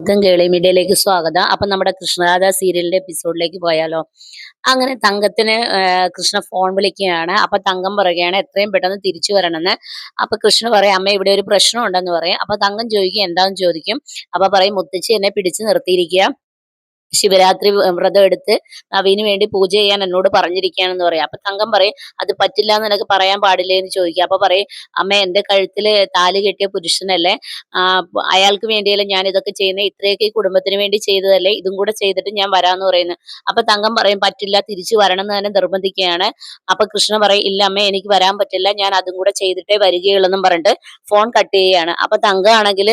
എല്ലാവർക്കും കേളി മീഡിയയിലേക്ക് സ്വാഗതം. അപ്പൊ നമ്മുടെ കൃഷ്ണരാധ സീരിയലിന്റെ എപ്പിസോഡിലേക്ക് പോയാലോ? അങ്ങനെ തങ്കത്തിന് കൃഷ്ണ ഫോൺ വിളിക്കുകയാണ്. അപ്പൊ തങ്കം പറയുകയാണ് എത്രയും പെട്ടെന്ന് തിരിച്ചു വരണമെന്ന്. അപ്പൊ കൃഷ്ണ പറയും അമ്മ ഇവിടെ ഒരു പ്രശ്നം ഉണ്ടെന്ന് പറയും. അപ്പൊ തങ്കം ചോദിക്കും എന്താന്ന്? ചോദിക്കും. അപ്പൊ പറയും മുത്തച്ഛി എന്നെ പിടിച്ചു നിർത്തിയിരിക്കുക ശിവരാത്രി വ്രതം എടുത്ത് നവീന് വേണ്ടി പൂജ ചെയ്യാൻ എന്നോട് പറഞ്ഞിരിക്കുകയാണെന്ന് പറയാം. അപ്പൊ തങ്കം പറയും അത് പറ്റില്ല എന്ന് നിനക്ക് പറയാൻ പാടില്ലേ എന്ന് ചോദിക്കുക അപ്പൊ പറയും അമ്മ എന്റെ കഴുത്തിൽ താലി കെട്ടിയ പുരുഷനല്ലേ? അയാൾക്ക് വേണ്ടിയല്ലേ ഞാൻ ഇതൊക്കെ ചെയ്യുന്നത് ഇത്രയൊക്കെ ഈ കുടുംബത്തിന് വേണ്ടി ചെയ്തതല്ലേ? ഇതും കൂടെ ചെയ്തിട്ട് ഞാൻ വരാന്ന് പറയുന്നു. അപ്പൊ തങ്കം പറയും പറ്റില്ല തിരിച്ചു വരണം എന്ന് തന്നെ നിർബന്ധിക്കുകയാണ്. അപ്പൊ കൃഷ്ണ പറയും ഇല്ല അമ്മ എനിക്ക് വരാൻ പറ്റില്ല. ഞാൻ അതും കൂടെ ചെയ്തിട്ടേ വരികയുള്ളൂ എന്നും പറഞ്ഞിട്ട് ഫോൺ കട്ട് ചെയ്യുകയാണ്. അപ്പൊ തങ്കമാണെങ്കിൽ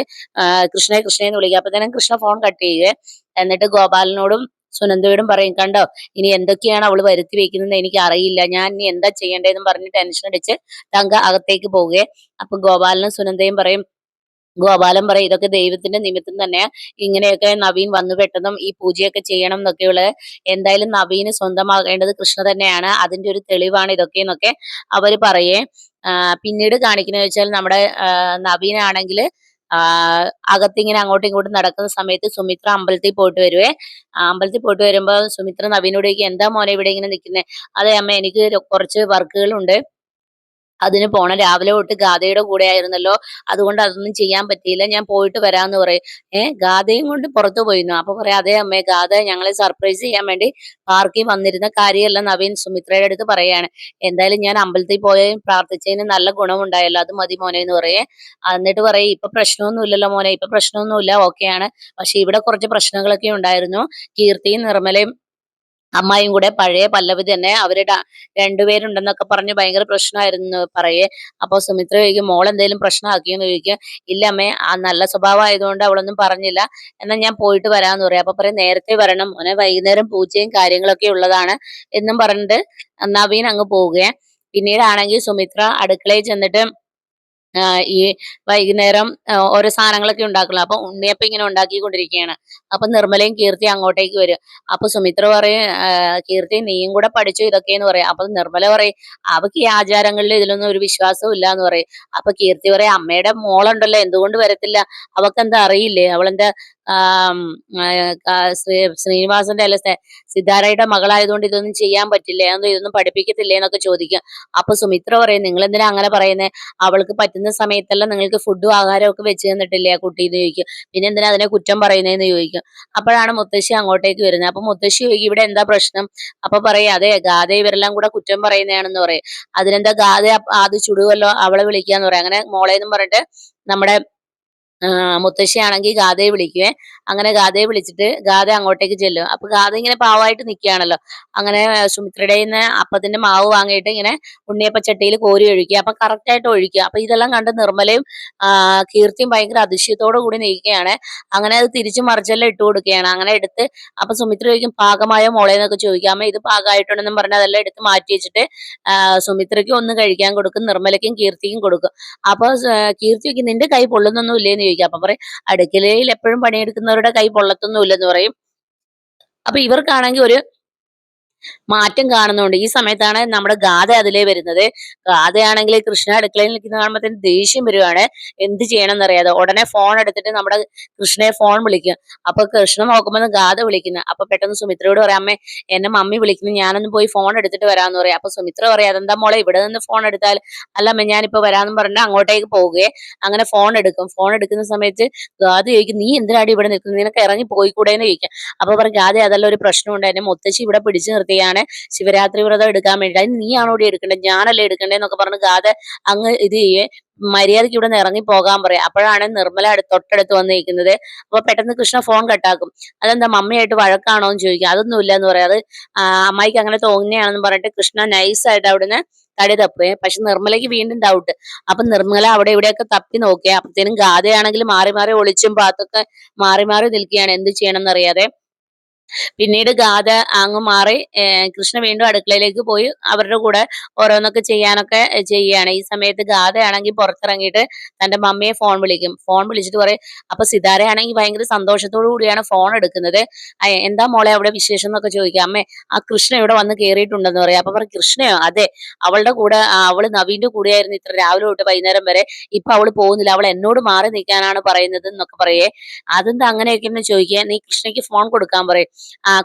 കൃഷ്ണയെ കൃഷ്ണയെന്ന് വിളിക്കുക അപ്പൊ തന്നെ കൃഷ്ണ ഫോൺ കട്ട് ചെയ്യുക എന്നിട്ട് ഗോപാലനോടും സുനന്ദയോടും പറയും കണ്ടോ ഇനി എന്തൊക്കെയാണ് അവൾ വരുത്തി വെക്കുന്നത് എനിക്ക് അറിയില്ല ഞാൻ ഇനി എന്താ ചെയ്യേണ്ടതെന്ന് പറഞ്ഞ് ടെൻഷൻ അടിച്ച് തങ്ക അകത്തേക്ക് പോവുകയെ. അപ്പൊ ഗോപാലനും സുനന്ദയും പറയും ഗോപാലൻ പറയും ഇതൊക്കെ ദൈവത്തിന്റെ നിമിത്തം തന്നെ ഇങ്ങനെയൊക്കെ നവീൻ വന്നു പെട്ടെന്നും ഈ പൂജയൊക്കെ ചെയ്യണം എന്നൊക്കെയുള്ളത്. എന്തായാലും നവീന് സ്വന്തമാകേണ്ടത് കൃഷ്ണ തന്നെയാണ്. അതിന്റെ ഒരു തെളിവാണ് ഇതൊക്കെ എന്നൊക്കെ അവർ പറയേ. പിന്നീട് കാണിക്കുന്നത് വെച്ചാൽ നമ്മുടെ നവീനാണെങ്കിൽ അകത്തിങ്ങനെ അങ്ങോട്ടും ഇങ്ങോട്ടും നടക്കുന്ന സമയത്ത് സുമിത്ര അമ്പലത്തിൽ പോയിട്ട് വരുവേ. അമ്പലത്തിൽ പോയിട്ട് വരുമ്പോൾ സുമിത്ര നവീനോട് എന്താ മോനെ ഇവിടെ ഇങ്ങനെ നിൽക്കുന്നത് അതെ അമ്മ എനിക്ക് കുറച്ച് വർക്കുകളുണ്ട് അതിന് പോണം. രാവിലെ തൊട്ട് ഗാഥയുടെ കൂടെ ആയിരുന്നല്ലോ. അതുകൊണ്ട് അതൊന്നും ചെയ്യാൻ പറ്റിയില്ല. ഞാൻ പോയിട്ട് വരാന്ന് പറയും. ഏഹ് ഗാഥയും കൊണ്ട് പുറത്തു പോയിരുന്നു. അപ്പൊ പറയാം അതെ അമ്മേ ഗാഥ ഞങ്ങളെ സർപ്രൈസ് ചെയ്യാൻ വേണ്ടി പാർക്കിൽ വന്നിരുന്ന കാര്യമല്ല നവീൻ സുമിത്രയുടെ അടുത്ത് പറയാണ്. എന്തായാലും ഞാൻ അമ്പലത്തിൽ പോയി പ്രാർത്ഥിച്ചതിന് നല്ല ഗുണമുണ്ടായല്ലോ. അത് മതി മോനെ എന്ന് പറയേ. എന്നിട്ട് പറയും ഇപ്പൊ പ്രശ്നമൊന്നുമില്ലല്ലോ മോനെ. ഇപ്പൊ പ്രശ്നമൊന്നുമില്ല ഓക്കെയാണ്. പക്ഷെ ഇവിടെ കുറച്ച് പ്രശ്നങ്ങളൊക്കെ ഉണ്ടായിരുന്നു. കീർത്തിയും നിർമ്മലയും അമ്മായും കൂടെ പഴയ പല്ലവി തന്നെ അവർ ര- രണ്ടുപേരുണ്ടെന്നൊക്കെ പറഞ്ഞ് ഭയങ്കര പ്രശ്നമായിരുന്നു പറയേ. അപ്പോൾ സുമിത്ര ചോദിക്കും മോൾ എന്തെങ്കിലും പ്രശ്നമാക്കിയെന്ന് ചോദിക്കും. ഇല്ല അമ്മേ ആ നല്ല സ്വഭാവം ആയതുകൊണ്ട് അവളൊന്നും പറഞ്ഞില്ല. എന്നാൽ ഞാൻ പോയിട്ട് വരാമെന്ന് പറയും. അപ്പൊ പറയും നേരത്തെ വരണം. മോനെ വൈകുന്നേരം പൂച്ചയും കാര്യങ്ങളൊക്കെ ഉള്ളതാണ്. എന്നും പറഞ്ഞിട്ട് നവീൻ അങ്ങ് പോവുകയാണ് പിന്നീടാണെങ്കിൽ സുമിത്ര അടുക്കളയിൽ ചെന്നിട്ട് ഈ വൈകുന്നേരം ഓരോ സാധനങ്ങളൊക്കെ ഉണ്ടാക്കുള്ളൂ. അപ്പൊ ഉണ്ണിയപ്പം ഇങ്ങനെ ഉണ്ടാക്കിക്കൊണ്ടിരിക്കുകയാണ്. അപ്പൊ നിർമ്മലയും കീർത്തി അങ്ങോട്ടേക്ക് വരും. അപ്പൊ സുമിത്ര പറയും കീർത്തി നീയും കൂടെ പഠിച്ചു ഇതൊക്കെയെന്ന് പറയും. അപ്പൊ നിർമ്മല പറയും അവക്ക് ഈ ആചാരങ്ങളിൽ ഇതിലൊന്നും ഒരു വിശ്വാസവും ഇല്ല എന്ന് പറയും. അപ്പൊ കീർത്തി പറയും അമ്മയുടെ മോളുണ്ടല്ലോ എന്തുകൊണ്ട് വരത്തില്ല? അവക്കെന്താ അറിയില്ലേ? അവളെന്താ ശ്രീനിവാസന്റെ അല്ല സിദ്ധാരയുടെ മകളായതുകൊണ്ട് ഇതൊന്നും ചെയ്യാൻ പറ്റില്ല? എന്നോ ഇതൊന്നും പഠിപ്പിക്കത്തില്ലേ എന്നൊക്കെ ചോദിക്കും. അപ്പൊ സുമിത്ര പറയും നിങ്ങൾ എന്തിനാ അങ്ങനെ പറയുന്നത് അവൾക്ക് പറ്റുന്ന സമയത്തെല്ലാം നിങ്ങൾക്ക് ഫുഡും ആഹാരവും ഒക്കെ വെച്ച് തന്നിട്ടില്ലേ ആ കുട്ടി? എന്ന് ചോദിക്കും. പിന്നെ എന്തിനാ അതിനെ കുറ്റം പറയുന്നതെന്ന് ചോദിക്കും. അപ്പോഴാണ് മുത്തശ്ശി അങ്ങോട്ടേക്ക് വരുന്നത്. അപ്പൊ മുത്തശ്ശി ചോദിക്കും ഇവിടെ എന്താ പ്രശ്നം? അപ്പൊ പറയും അതെ ഗാഥ ഇവരെല്ലാം കൂടെ കുറ്റം പറയുന്നതാണെന്ന് പറയും. അതിനെന്താ ഗാഥ അത് ചുടുവല്ലോ അവളെ വിളിക്കാന്ന് പറയാം. അങ്ങനെ മോളേന്നും പറഞ്ഞിട്ട് നമ്മുടെ മുത്തശ്ശിയാണെങ്കിൽ ഗാഥയെ വിളിക്കുവേ. അങ്ങനെ ഗാഥയെ വിളിച്ചിട്ട് ഗാഥ അങ്ങോട്ടേക്ക് ചെല്ലും. അപ്പൊ ഗാഥ ഇങ്ങനെ പാവായിട്ട് നിൽക്കുകയാണല്ലോ. അങ്ങനെ സുമിത്രയുടെ നിന്ന് അപ്പത്തിന്റെ മാവ് വാങ്ങിയിട്ട് ഇങ്ങനെ ഉണ്ണിയപ്പ ചട്ടിയിൽ കോരി ഒഴിക്കുക. അപ്പൊ കറക്റ്റ് ആയിട്ട് ഒഴിക്കുക. അപ്പൊ ഇതെല്ലാം കണ്ട് നിർമ്മലയും കീർത്തിയും ഭയങ്കര അതിശയത്തോടു കൂടി നിൽക്കുകയാണ്. അങ്ങനെ അത് തിരിച്ചു മറിച്ചെല്ലാം ഇട്ട് കൊടുക്കുകയാണ്. അങ്ങനെ എടുത്ത് അപ്പൊ സുമിത്ര ചോദിക്കും പാകമായോ മോളെ എന്നൊക്കെ ചോദിക്കുക അമ്മ ഇത് പാകമായിട്ടുണ്ടെന്നും പറഞ്ഞ് അതെല്ലാം എടുത്ത് മാറ്റി വെച്ചിട്ട് സുമിത്രയ്ക്കും ഒന്ന് കഴിക്കാൻ കൊടുക്കും നിർമ്മലയ്ക്കും കീർത്തിക്കും കൊടുക്കും. അപ്പൊ കീർത്തി നിന്റെ കൈ പൊള്ളുന്നൊന്നും ഇല്ലേന്ന് അപ്പൊ പറയും അടുക്കളയിൽ എപ്പോഴും പണിയെടുക്കുന്നവരുടെ കൈ പൊള്ളത്തൊന്നും ഇല്ലെന്ന് പറയും. അപ്പൊ ഇവർക്കാണെങ്കിൽ ഒരു മാറ്റം കാണുന്നുണ്ട്. ഈ സമയത്താണ് നമ്മുടെ ഗാഥ അതിലേ വരുന്നത്. ഗാഥയാണെങ്കിൽ കൃഷ്ണ അടുക്കളയിൽ നിൽക്കുന്ന കാണുമ്പോഴത്തേന് ദേഷ്യം വരുവാണ്. എന്ത് ചെയ്യണം എന്നറിയാതെ ഉടനെ ഫോൺ എടുത്തിട്ട് നമ്മുടെ കൃഷ്ണയെ ഫോൺ വിളിക്കും അപ്പൊ കൃഷ്ണ നോക്കുമ്പോൾ ഗാഥ വിളിക്കുന്നത് അപ്പൊ പെട്ടെന്ന് സുമിത്രയോട് പറയാം അമ്മേ എന്നെ മമ്മി വിളിക്കുന്നു. ഞാനൊന്ന് പോയി ഫോൺ എടുത്തിട്ട് വരാമെന്ന് പറയാം. അപ്പൊ സുമിത്ര പറയാം അതെന്താ മോളെ ഇവിടെ നിന്ന് ഫോൺ എടുത്താൽ അല്ല അമ്മ ഞാനിപ്പോ വരാമെന്ന് പറഞ്ഞിട്ട് അങ്ങോട്ടേക്ക് പോവുകയെ. അങ്ങനെ ഫോൺ എടുക്കും. ഫോൺ എടുക്കുന്ന സമയത്ത് ഗാഥ ചോദിക്കും നീ എന്തിനാടി ഇവിടെ നിൽക്കുന്നത്? നിനക്ക് ഇറങ്ങി പോയിക്കൂടെ എന്ന് ചോദിക്കാം. അപ്പൊ പറഞ്ഞു ഗാഥ അതല്ല ഒരു പ്രശ്നമുണ്ട്. എന്നെ മുത്തശ്ശി ഇവിടെ പിടിച്ചു നിർത്തിയാണ് ശിവരാത്രി വ്രതം എടുക്കാൻ വേണ്ടി അതിന് നീയാണോ ഇവിടെ എടുക്കേണ്ടത്? ഞാനല്ലേ എടുക്കേണ്ടത് എന്നൊക്കെ പറഞ്ഞ് ഗാഥ അങ്ങ് ഇത് ചെയ്യേ. മര്യാദയ്ക്ക് ഇവിടെ നിന്ന് ഇറങ്ങി പോകാൻ പറയാം. അപ്പോഴാണ് നിർമ്മല തൊട്ടടുത്ത് വന്നിരിക്കുന്നത്. അപ്പൊ പെട്ടെന്ന് കൃഷ്ണ ഫോൺ കട്ടാക്കും അതെന്താ മമ്മിയായിട്ട് വഴക്കാണോ എന്ന് ചോദിക്കും. അതൊന്നും ഇല്ല എന്ന് പറയാം. അത് അമ്മായിക്ക് അങ്ങനെ തോന്നിയാണെന്ന് പറഞ്ഞിട്ട് കൃഷ്ണ നൈസായിട്ട് അവിടുന്ന് തടി തപ്പേ പക്ഷെ നിർമ്മലയ്ക്ക് വീണ്ടും ഡൗട്ട് അപ്പൊ നിർമ്മല അവിടെ ഇവിടെയൊക്കെ തപ്പി നോക്കിയ അപ്പത്തേനും ഗാഥയാണെങ്കിൽ മാറി മാറി ഒളിച്ചും പാത്തൊക്കെ മാറി മാറി നിൽക്കുകയാണ്. എന്ത് ചെയ്യണം എന്നറിയാതെ പിന്നീട് ഗാഥ അങ്ങ് മാറി കൃഷ്ണ വീണ്ടും അടുക്കളയിലേക്ക് പോയി. അവരുടെ കൂടെ ഓരോന്നൊക്കെ ചെയ്യാനൊക്കെ ചെയ്യുകയാണ്. ഈ സമയത്ത് ഗാഥയാണെങ്കിൽ പുറത്തിറങ്ങിയിട്ട് തന്റെ മമ്മിയെ ഫോൺ വിളിക്കും. ഫോൺ വിളിച്ചിട്ട് പറയും അപ്പൊ സിതാരയാണെങ്കിൽ ഭയങ്കര സന്തോഷത്തോടു കൂടിയാണ് ഫോൺ എടുക്കുന്നത്. എന്താ മോളെ അവിടെ വിശേഷം എന്നൊക്കെ ചോദിക്കുക അമ്മേ ആ കൃഷ്ണ ഇവിടെ വന്ന് കയറിയിട്ടുണ്ടെന്ന് പറയാം. അപ്പൊ പറയും കൃഷ്ണയോ? അതെ. അവളുടെ കൂടെ അവൾ നവീന്റെ കൂടെയായിരുന്നു ഇത്ര രാവിലെ തൊട്ട് വൈകുന്നേരം വരെ. ഇപ്പൊ അവൾ പോകുന്നില്ല. അവൾ എന്നോട് മാറി നിൽക്കാനാണ് പറയുന്നത് എന്നൊക്കെ പറയേ. അതെന്താ അങ്ങനെയൊക്കെ ചോദിക്കുക. നീ കൃഷ്ണയ്ക്ക് ഫോൺ കൊടുക്കാൻ പറയും.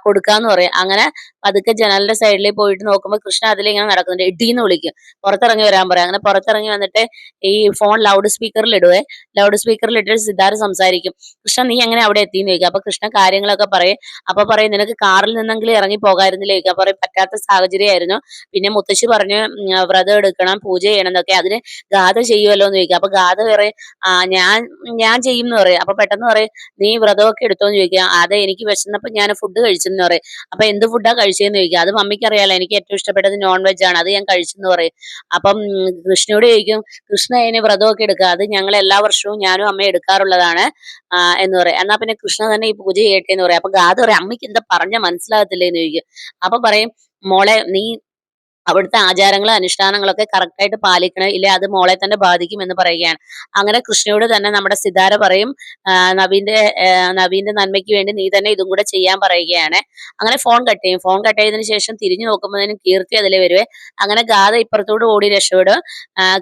കൊടുക്കാന്ന് പറയും. അങ്ങനെ പതുക്കെ ജനലിന്റെ സൈഡിൽ പോയിട്ട് നോക്കുമ്പോൾ കൃഷ്ണ അതിലിങ്ങനെ നടക്കുന്നുണ്ട് ഇടീന്ന് വിളിക്കും. പുറത്തിറങ്ങി വരാൻ പറയാം. അങ്ങനെ പുറത്തിറങ്ങി വന്നിട്ട് ഈ ഫോൺ ലൗഡ് സ്പീക്കറിൽ ഇടുവേ. ലൗഡ് സ്പീക്കറിൽ ഇട്ടിട്ട് സിദ്ധാർ സംസാരിക്കും. കൃഷ്ണ നീ എങ്ങനെ അവിടെ എത്തിയെന്ന് ചോദിക്കും. അപ്പൊ കൃഷ്ണ കാര്യങ്ങളൊക്കെ പറയും. അപ്പൊ പറയും നിനക്ക് കാറിൽ നിന്നെങ്കിലും ഇറങ്ങി പോകായിരുന്നില്ലേ ചോദിക്കും. പറയും പറ്റാത്ത സാഹചര്യമായിരുന്നു. പിന്നെ മുത്തശ്ശി പറഞ്ഞു വ്രതം എടുക്കണം പൂജ ചെയ്യണം എന്നൊക്കെ. അതിന് ഗാഥ ചെയ്യുമല്ലോ എന്ന് ചോദിക്കുക അപ്പൊ ഗാഥ പറയും ആ ഞാൻ ഞാൻ ചെയ്യും എന്ന് പറയും. അപ്പൊ പെട്ടെന്ന് പറയും നീ വ്രതമൊക്കെ എടുത്തോന്ന് ചോദിക്കുക അതെ എനിക്ക് വിശന്നപ്പോ ഞാൻ ഫുഡ് കഴിച്ചെന്ന് പറയും. അപ്പൊ എന്ത് ഫുഡാ കഴിച്ചതെന്ന് ചോദിക്കുക അത് മമ്മിക്ക് അറിയാലോ എനിക്ക് ഏറ്റവും ഇഷ്ടപ്പെട്ടത് നോൺ വെജ് ആണ്. അത് ഞാൻ കഴിച്ചെന്ന് പറയും. അപ്പം കൃഷ്ണയോട് ചോദിക്കും കൃഷ്ണ അതിന് വ്രതമൊക്കെ എടുക്കുക അത് ഞങ്ങൾ എല്ലാ വർഷവും ഞാനും അമ്മയും എടുക്കാറുള്ളതാണ് എന്ന് പറയും. എന്നാ പിന്നെ കൃഷ്ണ തന്നെ ഈ പൂജ ചെയ്യട്ടെ എന്ന് പറയും. അപ്പൊ ഗാഥ പറയും അമ്മയ്ക്ക് എന്താ പറഞ്ഞ മനസ്സിലാകത്തില്ലേ എന്ന് ചോദിക്കും. അപ്പൊ പറയും മോളെ നീ അവിടുത്തെ ആചാരങ്ങളും അനുഷ്ഠാനങ്ങളൊക്കെ കറക്റ്റായിട്ട് പാലിക്കണം ഇല്ലെ? അത് മോളെ തന്നെ ബാധിക്കും എന്ന് പറയുകയാണ്. അങ്ങനെ കൃഷ്ണയോട് തന്നെ നമ്മുടെ സിതാര പറയും നവീന്റെ നവീന്റെ നന്മയ്ക്ക് വേണ്ടി നീ തന്നെ ഇതും കൂടെ ചെയ്യാൻ പറയുകയാണ്. അങ്ങനെ ഫോൺ കട്ട് ചെയ്യും. ഫോൺ കട്ട് ചെയ്തതിനു ശേഷം തിരിഞ്ഞു നോക്കുമ്പോഴത്തേനും കീർത്തി അതിലെ വരുവേ. അങ്ങനെ ഗാഥ ഇപ്പുറത്തോട് ഓടി രക്ഷപ്പെടും.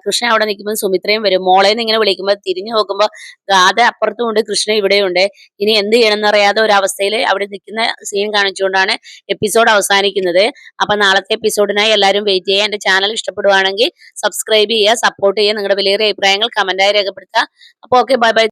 കൃഷ്ണൻ കൃഷ്ണ അവിടെ നിൽക്കുമ്പോൾ സുമിത്രയും വരും. മോളെ എന്ന് ഇങ്ങനെ വിളിക്കുമ്പോൾ തിരിഞ്ഞു നോക്കുമ്പോൾ ഗാഥ അപ്പുറത്തും ഉണ്ട് കൃഷ്ണ ഇവിടെയുണ്ട്. ഇനി എന്ത് ചെയ്യണം എന്നറിയാതെ ഒരു അവസ്ഥയിൽ അവിടെ നിൽക്കുന്ന സീൻ കാണിച്ചുകൊണ്ടാണ് എപ്പിസോഡ് അവസാനിക്കുന്നത്. അപ്പൊ നാളത്തെ എപ്പിസോഡിനായി എല്ലാവരും വെയിറ്റ് ചെയ്യുക. എന്റെ ചാനൽ ഇഷ്ടപ്പെടുവാണെങ്കിൽ സബ്സ്ക്രൈബ് ചെയ്യുക സപ്പോർട്ട് ചെയ്യുക. നിങ്ങളുടെ വിലയേറിയ അഭിപ്രായങ്ങൾ കമന്റായി രേഖപ്പെടുത്തുക. അപ്പോൾ ഓക്കെ ബൈ ബൈ